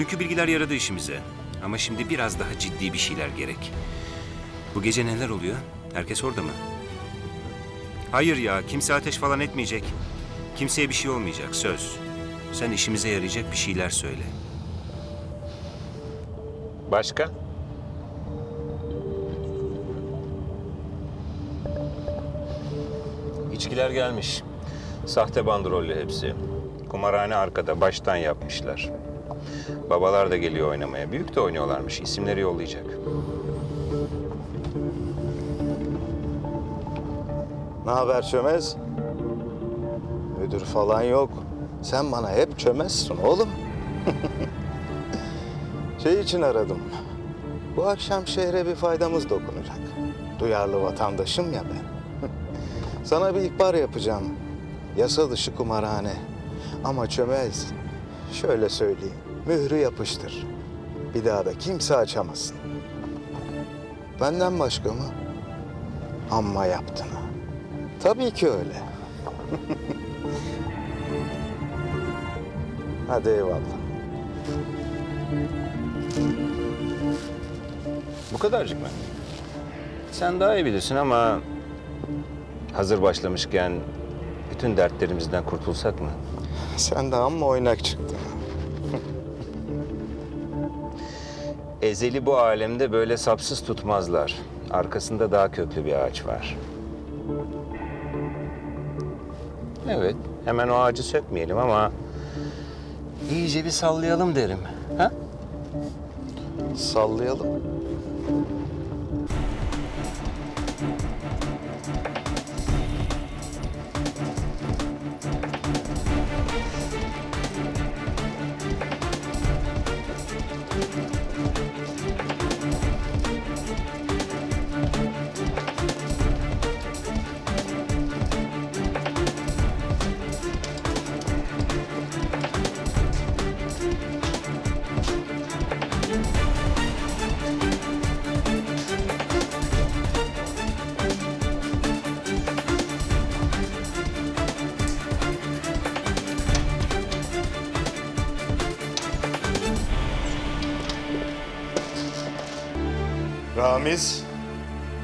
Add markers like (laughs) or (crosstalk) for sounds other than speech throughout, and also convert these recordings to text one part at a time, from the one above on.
Dünkü bilgiler yaradı işimize. Ama şimdi biraz daha ciddi bir şeyler gerek. Bu gece neler oluyor? Herkes orada mı? Hayır ya, kimse ateş falan etmeyecek. Kimseye bir şey olmayacak, söz. Sen işimize yarayacak bir şeyler söyle. Başka? İçkiler gelmiş. Sahte bandrollü hepsi. Kumarhane arkada, baştan yapmışlar. Babalar da geliyor oynamaya. Büyük de oynuyorlarmış. İsimleri yollayacak. Ne haber çömez? Müdür falan yok. Sen bana hep çömezsin oğlum. (laughs) şey için aradım. Bu akşam şehre bir faydamız dokunacak. Duyarlı vatandaşım ya ben. (laughs) Sana bir ihbar yapacağım. Yasa dışı kumarhane. Ama çömez. Şöyle söyleyeyim. Mührü yapıştır. Bir daha da kimse açamasın. Benden başka mı? Amma yaptın ha. Tabii ki öyle. (laughs) Hadi eyvallah. Bu kadarcık mı? Sen daha iyi bilirsin ama... Hazır başlamışken bütün dertlerimizden kurtulsak mı? Sen de amma oynak çıktın. Ezeli bu alemde böyle sapsız tutmazlar. Arkasında daha köklü bir ağaç var. Evet, hemen o ağacı sökmeyelim ama... iyice bir sallayalım derim. Ha? Sallayalım. Ramiz,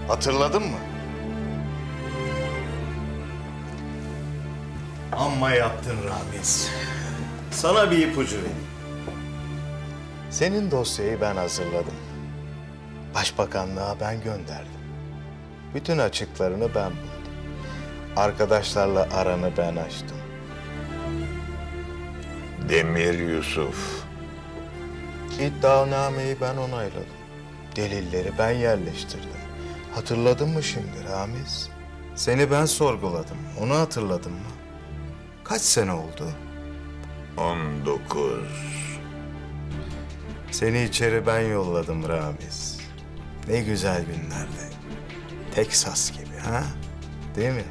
hatırladın mı? Amma yaptın Ramiz. Sana bir ipucu vereyim. Senin dosyayı ben hazırladım. Başbakanlığa ben gönderdim. Bütün açıklarını ben buldum. Arkadaşlarla aranı ben açtım. Demir Yusuf. İddianameyi ben onayladım. Delilleri ben yerleştirdim. Hatırladın mı şimdi Ramiz? Seni ben sorguladım. Onu hatırladın mı? Kaç sene oldu? 19. Seni içeri ben yolladım Ramiz. Ne güzel günlerdi. Teksas gibi ha? Değil mi?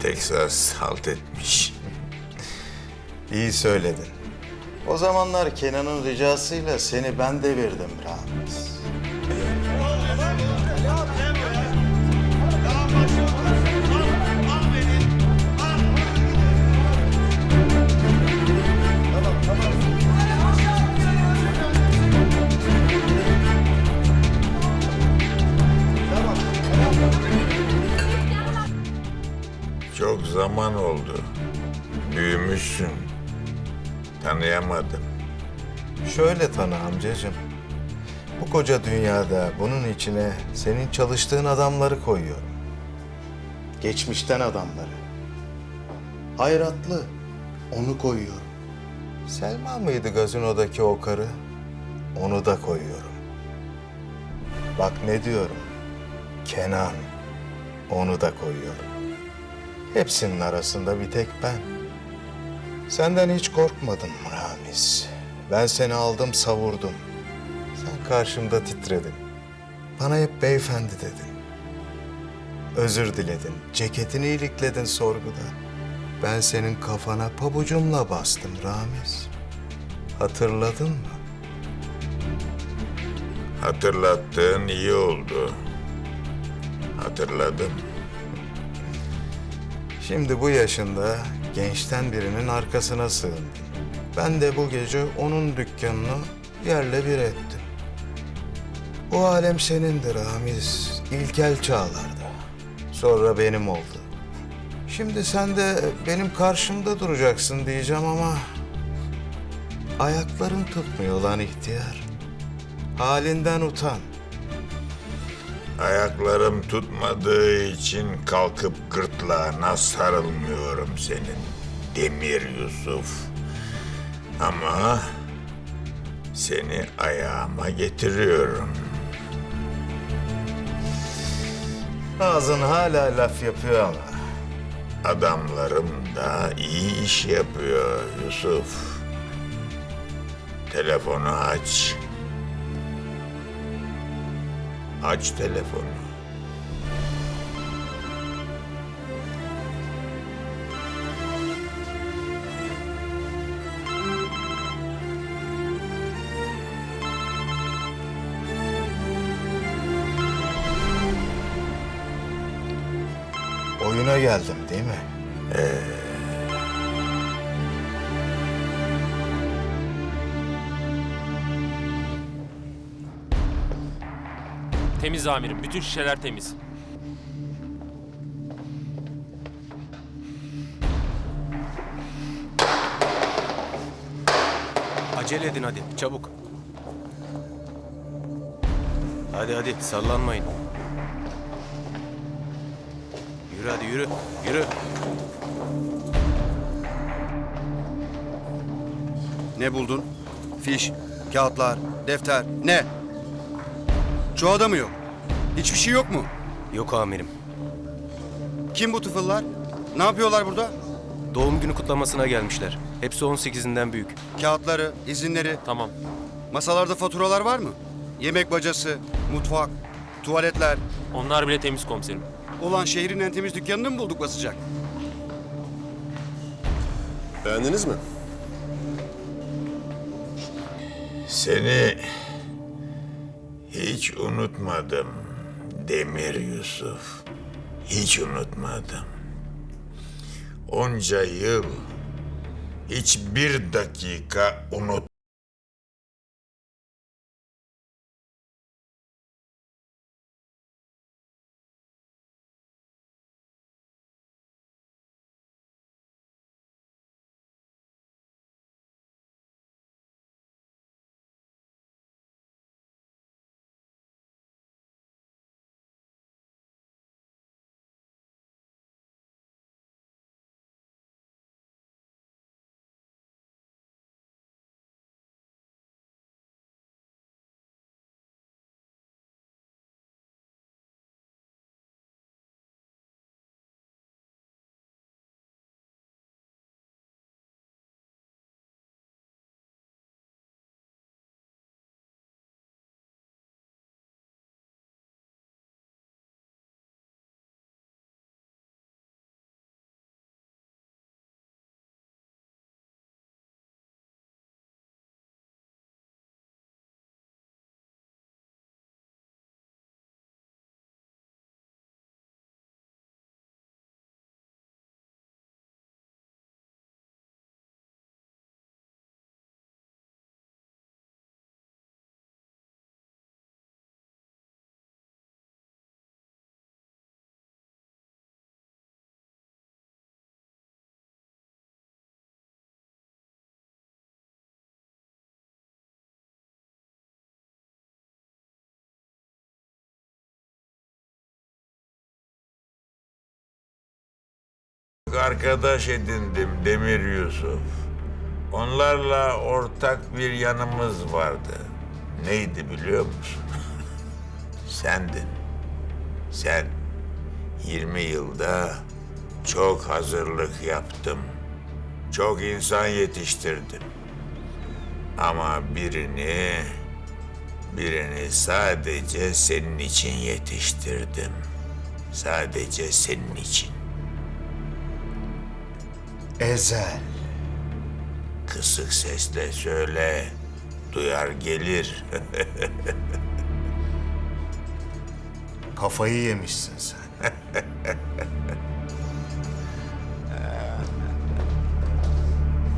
Teksas halt etmiş. İyi söyledin. O zamanlar Kenan'ın ricasıyla seni ben devirdim Ramiz. Çok zaman oldu. Büyümüşsün. Tanıyamadım. Şöyle tanı amcacığım. Bu koca dünyada bunun içine senin çalıştığın adamları koyuyorum. Geçmişten adamları. Hayratlı. Onu koyuyorum. Selma mıydı gazinodaki o karı? Onu da koyuyorum. Bak ne diyorum. Kenan. Onu da koyuyorum. Hepsinin arasında bir tek ben. Senden hiç korkmadım Ramiz. Ben seni aldım savurdum. Sen karşımda titredin. Bana hep beyefendi dedin. Özür diledin. Ceketini ilikledin sorguda. Ben senin kafana pabucumla bastım Ramiz. Hatırladın mı? Hatırlattığın iyi oldu. Hatırladım. Şimdi bu yaşında gençten birinin arkasına sığındın. Ben de bu gece onun dükkanını yerle bir ettim. Bu alem senindir Ramiz. İlkel çağlarda. Sonra benim oldu. Şimdi sen de benim karşımda duracaksın diyeceğim ama... Ayakların tutmuyor lan ihtiyar. Halinden utan. Ayaklarım tutmadığı için kalkıp gırtlağına sarılmıyorum senin. Demir Yusuf. Ama seni ayağıma getiriyorum. Ağzın hala laf yapıyor ama. Adamlarım da iyi iş yapıyor Yusuf. Telefonu aç. Aç telefonu. Oyuna geldim değil mi? Temiz amirim. Bütün şişeler temiz. Acele edin hadi, çabuk. Hadi hadi, sallanmayın. Yürü hadi yürü, yürü. Ne buldun? Fiş, kağıtlar, defter, ne? Şu adamı yok. Hiçbir şey yok mu? Yok amirim. Kim bu tıfıllar? Ne yapıyorlar burada? Doğum günü kutlamasına gelmişler. Hepsi 18'inden büyük. Kağıtları, izinleri, Tamam. masalarda faturalar var mı? Yemek bacası, mutfak, tuvaletler. Onlar bile temiz komiserim. Ulan şehrin en temiz dükkanını mı bulduk basacak? Beğendiniz mi? Seni hiç unutmadım Demir Yusuf. Hiç unutmadım. Onca yıl hiçbir dakika unut arkadaş edindim Demir Yusuf. Onlarla ortak bir yanımız vardı. Neydi biliyor musun? (laughs) Sendin. Sen 20 yılda çok hazırlık yaptım. Çok insan yetiştirdim. Ama birini birini sadece senin için yetiştirdim. Sadece senin için. Ezel. Kısık sesle söyle. Duyar gelir. (laughs) Kafayı yemişsin sen.